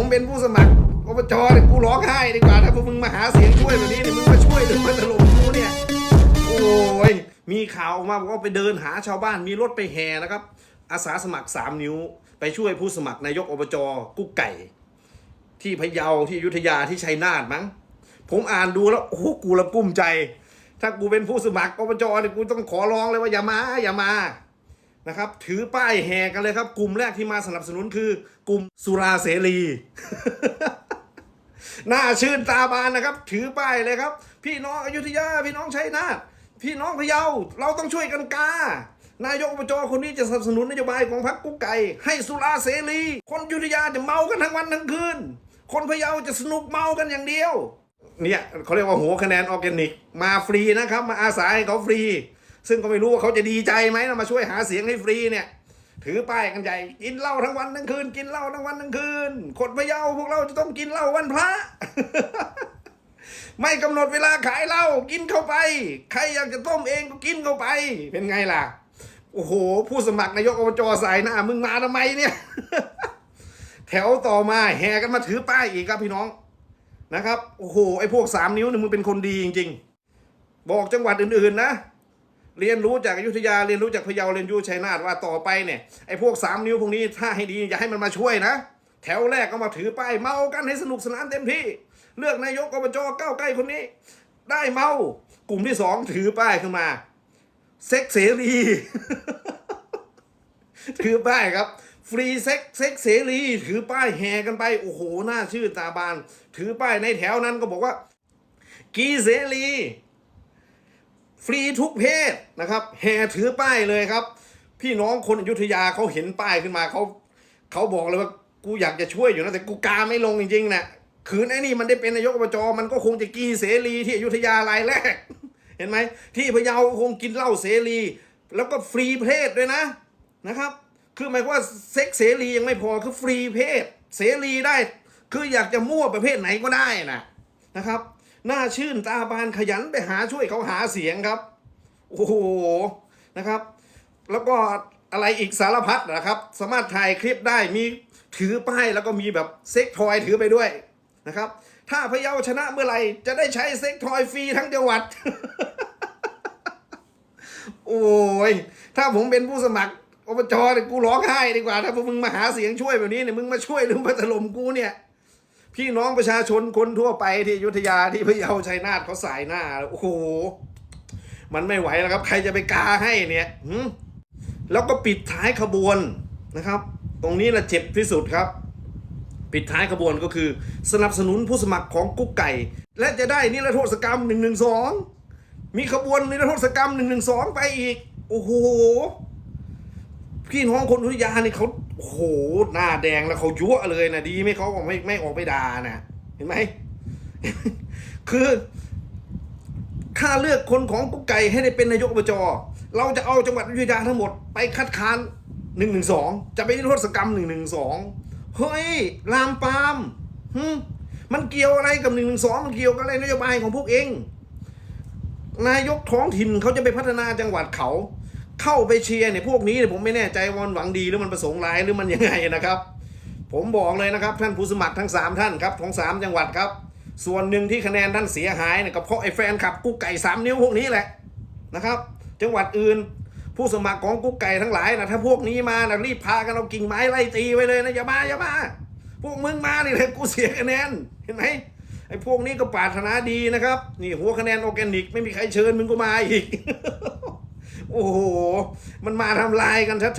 ผมเป็นผู้สมัครอบจเนี่ยกูร้องไห้ดีกว่าถ้าพวกมึงมาหาเสียงช่วยแบบนี้เนี่ยมึงมาช่วยหรือมาถล่มกูเนี่ยโอ้ยมีข่าวออกมาบอกว่าไปเดินหาชาวบ้านมีรถไปแห่นะครับ อาสาสมัครสามนิ้ว ไปช่วยผู้สมัครนายกอบจกุ๊กไก่ ที่พะเยาที่อยุธยาที่ชัยนาทมั้ง ผมอ่านดูแล้วโอ้โหกูละกุ้มใจ ถ้ากูเป็นผู้สมัครอบจเนี่ยกูต้องขอร้องเลยว่าอย่ามาอย่ามา นะครับถือป้ายแห่กันเลยครับ กลุ่มแรกที่มาสนับสนุนคือกลุ่มสุราเสรีน่าชื่นตาบานนะครับ ถือป้ายเลยครับ พี่น้องอยุธยา พี่น้องชัยนาทพี่น้องพะเยาเราต้องช่วยกันกานายกอบจคนนี้จะสนับสนุนนโยบายของพรรคกุ๊กไก่ให้สุราเสรี คนอยุธยาจะเมากันทั้งวันทั้งคืนคนพะเยาจะสนุกเมากันอย่างเดียว เนี่ยเขาเรียกว่าหัวคะแนนออร์แกนิก มาฟรีนะครับ มาอาศัยให้เขาฟรี ซึ่งก็ไม่รู้ว่าเขาจะดีใจไหมนะมาช่วยหาเสียงให้ฟรีเนี่ย ถือป้ายกันใหญ่กินเหล้าทั้งวันทั้งคืน กินเหล้าทั้งวันทั้งคืนคนพะเยาพวกเราจะต้องกินเหล้าวันพระ ไม่กำหนดเวลาขายเหล้ากินเข้าไป ใครอยากจะต้มเองก็กินเข้าไป เป็นไงล่ะ โอ้โห ผู้สมัครนายกอบจสายหน้ามึงมาทำไมเนี่ย แถวต่อมาแห่กันมาถือป้ายอีกครับพี่น้องนะครับ โอ้โห ไอ้พวกสามนิ้วเนี่ยมึงเป็นคนดีจริง ๆ บอกจังหวัดอื่นๆนะ เรียนรู้จากอยุธยาเรียนรู้จากพะเยาเรียนรู้ชัยนาทว่าต่อไปเนี่ยไอ้พวกสามนิ้วพวกนี้ถ้าให้ดีอย่าให้มันมาช่วยนะ แถวแรกก็มาถือป้ายเมากันให้สนุกสนานเต็มที่ เลือกนายกอบจก้าวใกล้คนนี้ ได้เมากลุ่มที่สองถือป้ายขึ้นมา เซ็กเสรี ถือป้ายครับ ฟรีเซ็กเซ็กเสรี ถือป้ายแห่กันไปโอ้โหหน่าชื่นตาบาน ถือป้ายในแถวนั้นก็บอกว่า กีเสรี ฟรีทุกเพศนะครับแห่ถือป้ายเลยครับ พี่น้องคนอยุธยาเขาเห็นป้ายขึ้นมาเขาเขาบอกเลยว่ากูอยากจะช่วยอยู่นะแต่กูกาไม่ลงจริงๆนะคืนไอ้นี่มันได้เป็นนายกอบจมันก็คงจะกีเสรีที่อยุธยารายแรก เห็นไหมที่พะเยาคงกินเหล้าเสรี แล้วก็ฟรีเพศด้วยนะนะครับ คือหมายความว่าเซ็กเสรียังไม่พอคือฟรีเพศ เสรีได้ คืออยากจะมั่วประเภทไหนก็ได้นะนะครับ น่าชื่นตาบานขยันไปหาช่วยเขาหาเสียงครับ โอ้โหนะครับ แล้วก็อะไรอีกสารพัดนะครับ สามารถถ่ายคลิปได้มีถือป้ายแล้วก็มีแบบเซ็กทอยถือไปด้วยนะครับ ถ้าพะเยาชนะเมื่อไหร่จะได้ใช้เซ็กทอยฟรีทั้งจังหวัด โอ้ยถ้าผมเป็นผู้สมัครอบจเนี่ยกูร้องไห้ดีกว่า ถ้าพวกมึงมาหาเสียงช่วยแบบนี้เนี่ยมึงมาช่วยหรือมาถล่มกูเนี่ย พี่น้องประชาชนคนทั่วไปที่ยุทธยาที่พะเยาชัยนาทเขาสายหน้า โอ้โห มันไม่ไหวแล้วครับ ใครจะไปกาให้เนี่ยแล้วก็ปิดท้ายขบวนนะครับ ตรงนี้แหละเจ็บที่สุดครับ ปิดท้ายขบวนก็คือ สนับสนุนผู้สมัครของกุ๊กไก่ และจะได้นิรโทษกรรมหนึ่งหนึ่งสองมีขบวนนิรโทษกรรมหนึ่งหนึ่งสองไปอีก โอ้โห พี่น้องคนยุธยานี่เขา โอ้โหหน้าแดงแล้วเขายั่วเลยนะดีไม่เขาไม่ไม่ออกไปด่านะเห็นไหมคือถ้าเลือกคนของกุ๊กไก่ให้ได้เป็นนายกอบจเราจะเอาจังหวัดอยุธยาทั้งหมดไปคัดค้านหนึ่งหนึ่งสองจะไปนิรโทษกรรมหนึ่งหนึ่งสองเฮ้ยลามปามมันเกี่ยวอะไรกับหนึ่งหนึ่งสองมันเกี่ยวกับอะไรนโยบายของพวกเอง นายกท้องถิ่นเขาจะไปพัฒนาจังหวัดเขา เข้าไปเชียร์เนี่ยพวกนี้เนี่ยผมไม่แน่ใจว่ามันหวังดีหรือมันประสงค์ร้ายหรือมันยังไงนะครับ ผมบอกเลยนะครับท่านผู้สมัครทั้ง 3 ท่านครับของ 3 จังหวัดครับ ส่วนหนึ่งที่คะแนนท่านเสียหายเนี่ยก็เพราะไอ้แฟนคลับกุ๊กไก่สามนิ้วพวกนี้แหละนะครับ จังหวัดอื่นผู้สมัครของกุ๊กไก่ทั้งหลายนะถ้าพวกนี้มานะรีบพากันเอากิ่งไม้ไล่ตีไว้เลยนะอย่ามาอย่ามาพวกมึงมานี่เลยกูเสียคะแนนเห็นไหมไอ้พวกนี้ก็ปรารถนาดีนะครับ นี่หัวคะแนนออแกนิก ไม่มีใครเชิญมึงก็มาอีก โอ้โห มันมาทำลายกันชัด